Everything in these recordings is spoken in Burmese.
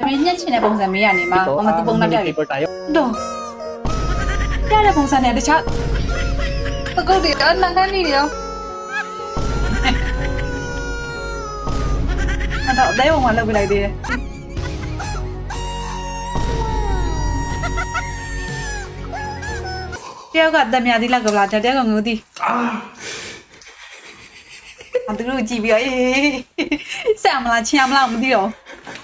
ဒါပေမဲ့ညက်ချင်တဲ့ပုံစံမေးရနေမှာ Ito, မမတူပုံ ah, နဲ့ပြ mini ပြီ paper tayo. တော့ပြတဲ့ပုံစံနဲ့တခြားပကုတ်တွေအနန္တနေတယ်ရောအဲ့တော့အသေးပုံမှလုပ်ပြလိုက်သေးတယ်တယောက်ကတက်မြာသီးလောက်ကဗလာတယောက်ကငူသီးအတူတူကြည့်ပြီးတော့အေးဆက်မလားချင်မလားမသိတော့ဘူး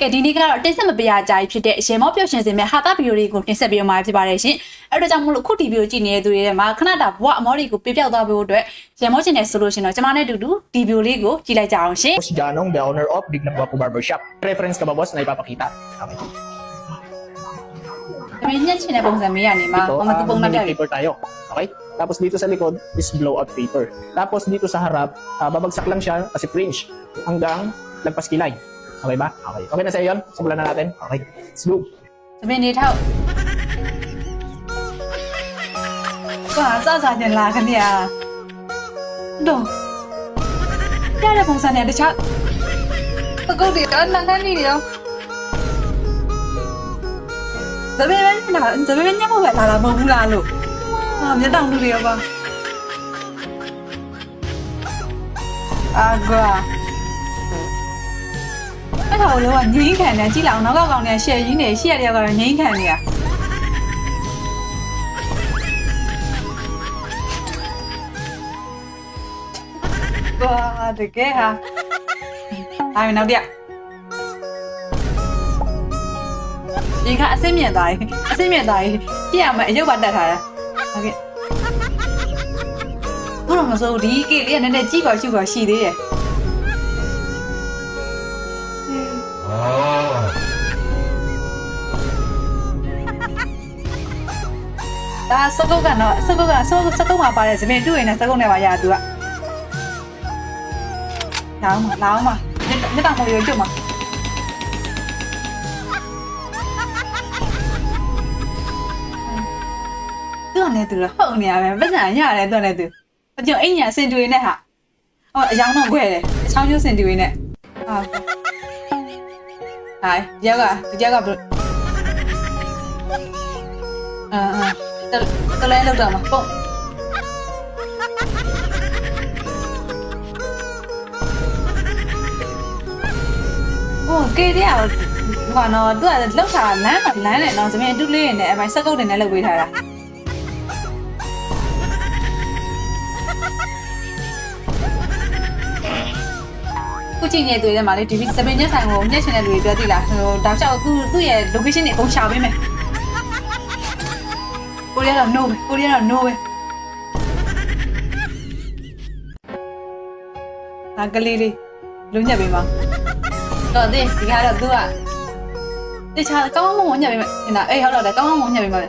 ကဲဒီနေ့ကတော့တင်ဆက်မပြရကြကြီးဖြစ်တဲ့ရေမောပျော်ရှင်စင်မဲ့ဟာတာဗီဒီယိုလေးကိုတင်ဆက်ပေးမှာဖြစ်ပါတယ်ရှင်အဲ့တော့ကြောင့်မို့လို့ခုဒီဗီဒီယိုကြည့်နေတဲ့သူတွေထဲမှာခဏတာဘဝအမောတွေကိုပြပြောက်သွားဖို့အတွက်ရေမောချင်တယ်ဆိုလို့ရှင်တော့ကျွန်မနဲ့အတူတူဒီဗီဒီယိုလေးကိုကြည့်လိုက်ကြအောင်ရှင် Boss Janong, the owner of Big Nagwapo Barbershop. Reference ka ba, boss, na ipapakita? Okay. ဒါပေမဲ့ညက်ချင်တဲ့ပုံစံမေးရနေမှာ Ito, မမတူ ah, ပုံနဲ့ပြ mini ပြီ paper tayo. Okay? Tapos dito sa likod is blowout paper. Tapos dito sa harap, ah, babagsak lang siya kasi fringe hanggang lagpas kilay. Okay ba? Okay. Okay na sa'yo yun? Simulan na natin. Okay. Let's go. Sabi, need help. Wow, sao sao nhận là cái gì à? Đồ. Ra là phòng sản này được chắc. Tôi có việc ấn đang đi điều. Giờ bên bên là giờ bên bên nhắc không phải là là bông là lụ. Làm nhớ đằng được. À, gà. ဟုတ်ဘူးလားလို့ဟာမျက်တောင်လူတွေရောပါအာကွာအဲ့တော့လောကငိမ့်ခံနေကြည့်လောက်နောက်ကကောင်နေရှယ်ကြီးနေရှက်ရကတော့ငိမ့်ခံနေရကွာတကယ်ဟာအဲ့နောက်တစ်ဒီကအစင်းမြင့်သွားပြီအစင်းမြင့်သွားပြီပြရမယ်အယုတ်ပါတက်ထားတာဟုတ်ကဲ့ဘုရောမစိုးဒီကေလေးကနည်းနည်းကြည့်ပါရှုပါရှိသေးတယ် ဒါစကုတ်ကတော့စကုတ်ကစကုတ်စကုတ်မှာပါတယ်ဇမင်တွေ့ရင်လည်းစကုတ်နဲ့ပါရသူကလောင်းမလောင်းမမြတ်တောင်မရွကျွတ်မှာသူကလည်းသူဟုတ်နေရမယ်ပတ်စံရတယ်သူကလည်းသူအကျုံအိညာစင်တူရင်းနဲ့ဟာဟောအယောင်တော့ခွဲတယ်အချောင်းကျစင်တူရင်းနဲ့ဟာဟိုင်ယောက်ကဒီယောက်ကဘယ်အာအာ တလဲလောက်တော့မှာပုံဟိုကေတည်းကဟိုနော်သူကလောက်တာလမ်းလမ်းနဲ့နော်ဇမင်အတူလေးနဲ့အပိုင်းစက်ကုတ်တင်နဲ့လောက်ပေးထားတာခုကြည့်နေတဲ့တွေထဲမှာလေဒီဇမင်ညက်ဆိုင်ကိုညက်ရှင်တဲ့လူတွေပြောသိလားဟိုတောက်လျှောက်သူ့သူ့ရဲ့ location တွေအကုန်ရှာပေးမယ် đi ăn nô về cô đi ăn nô về அகலீரி luôn nhà bên mà. Rồi đi, thì hai đầu tư à đi cha các mong muốn nhà bên mà. Thì là ấy họ là các mong muốn nhà bên mà.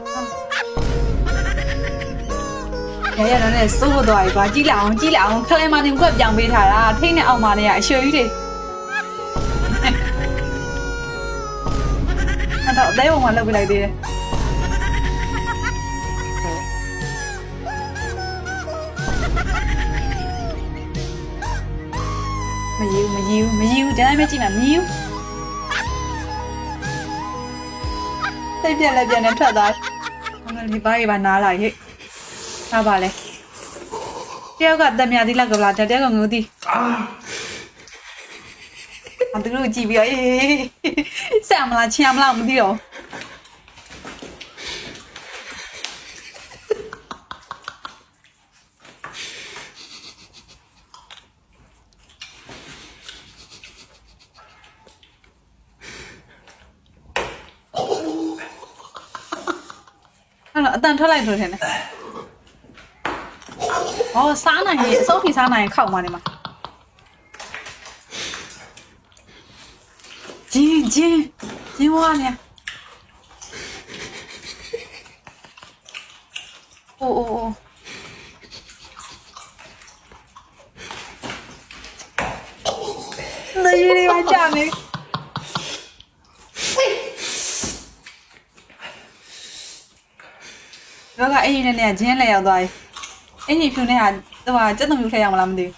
Cái này này số bộ đội và chỉ là chỉ là khi em anh em có dạng bị thả ra? Thế này ông mà này lại chơi đi. Anh thọ đấy ông mà lâu bị lại đi မနေကွက်ပြောင်းပေးထားတာထိတ်နဲ့အောင်မနေရအရွှေကြီးတွေအဲ့တော့အသေးပုံမှလုပ်ပြလိုက်သေးတယ်မယူမယူမယူဒီတိုင်းပဲကြည့်မှာမယူစိတ်ပြက်လက်ပြက်နဲ့ထွက်သွားဟိုငါဒီဘားကြီးပါနားလာဟိထားပါလေတယောက်ကတက်မြာသီးလောက်ကဗလာတယောက်ကငူသီးအတူတူကြည့်ပြီးတော့အေးဆက်မလားချင်မလားမသိတော့ 蛋炒蛋来一首现在哦啥呢你臊皮啥呢你看我妈的嘛，进进金娃呢？哦哦哦。那一定要这的。 အင်ဂျင်နဲ့နဲ့ဂျင်းလဲရောက်သွားပြီအင်ဂျင်ဖြူနဲ့ဟာဟိုဟာစက်သမီးထဲရောက်မလားမသိဘူး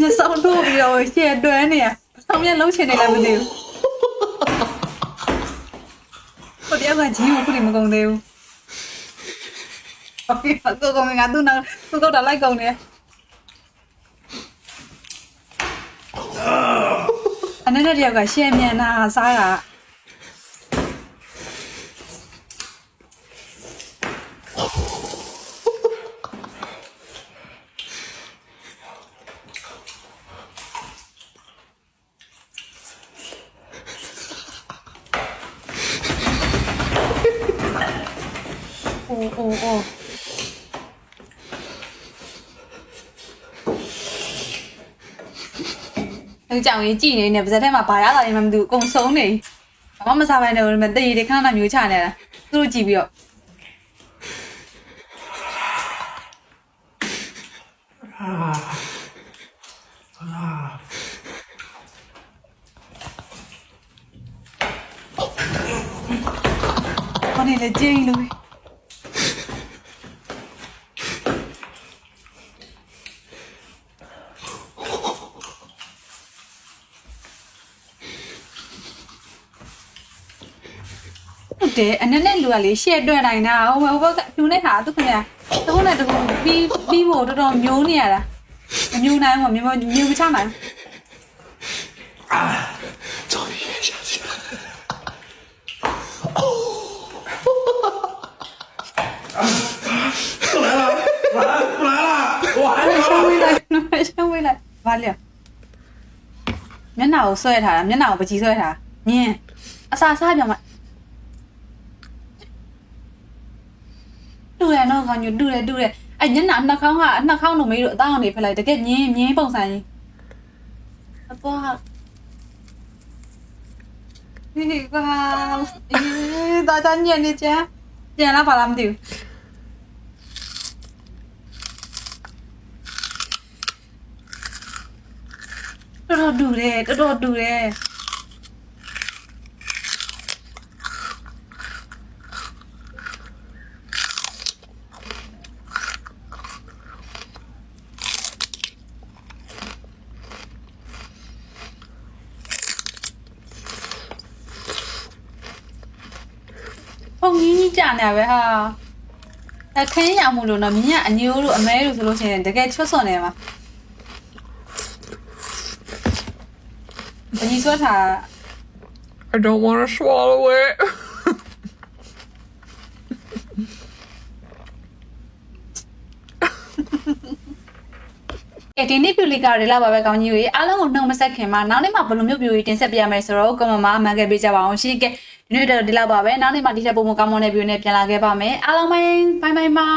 ညစောင်းတို့ပြီးတော့ရှေ့တွန်းနေရဆောင်ရလုံးချင်နေလည်းမသိဘူးဟိုတယောက်ကဂျင်းကိုခုထိမကုန်သေးဘူးဟုတ်ပြီကောကောမင်းကသူ့နောက်သူ့ကောက်တာလိုက်ကုန်တယ် 那个这个线面呐、啥呀、啊？哦哦哦 ကြောင်ကြီးကြည်နေနေပါဇက်ထဲမှာဘာရလာနေမှမသိဘူးအကုန်ဆုံးနေဘာမှမစားဘဲနေဘူးမတည်ရခဏခဏမျိုးချနေတာသူတို့ကြည့်ပြီးတော့ဘာနေလဲကြိန်လို့ တ်တယ်အနက်နဲ့လူကလေရှယ်တွဲနိုင်တာဟိုဘဟိုဘကဖြူနေတာသူခင်ဗျာတခုနဲ့တခုပြီးပြီးဖို့တော်တော်မျိုးနေရတာမမျိုးနိုင်ဘူးမျိုးမျိုးမချနိုင် 终于咽下去了。 ရှောင်းဝေးလိုက်ရှောင်းဝေးလိုက်ဘာလဲမျက်နှာကိုဆွဲထားတာမျက်နှာကိုပကြီးဆွဲထားမြင်းအစာစားပြောင်းမ တူရနော်ခေါင်းညတူတယ်တူတယ်အဲ့မျက်နှာနှာခေါင်းကအနှာခေါင်းလိုမေးလို့အသားအောင်နေဖက်လိုက်တကယ်မြင်းမြင်းပုံစံကြီးအပေါ် ဟေးကွာအေးဒါကြညံ့နေကြပြန်လာပါလားမသိဘူးတော်တော်ဒူတယ်တော်တော်ဒူတယ် ကြီးကြီးကြာနေရပဲဟာအခင်းရမှုလို့နော်မြင်းကအညိုးလို့အမဲလို့ဆိုလို့ရှိရင်တကယ်ချွတ်စွန်နေမှာပကြီးဆွဲထား I don't want to swallow it. ကဲဒီနေ့ပြူလီကတွေလာပါပဲကောင်းကြီးတွေအားလုံးကိုနှုတ်မဆက်ခင်မှာနောက်နေ့မှဘယ်လိုမျိုးပြူကြီးတင်ဆက်ပြရမယ်ဆိုတော့ကွန်မမှာအမှန်ကပေးကြပါအောင်ရှင်းကဲ ဒီနေ့တော့ဒီလောက်ပါပဲနောက်နေ့မှဒီထက်ပိုမိုကောင်းမွန်တဲ့ပြူနဲ့ပြန်လာခဲ့ပါမယ်အားလုံးပဲဘိုင်ဘိုင်ပါ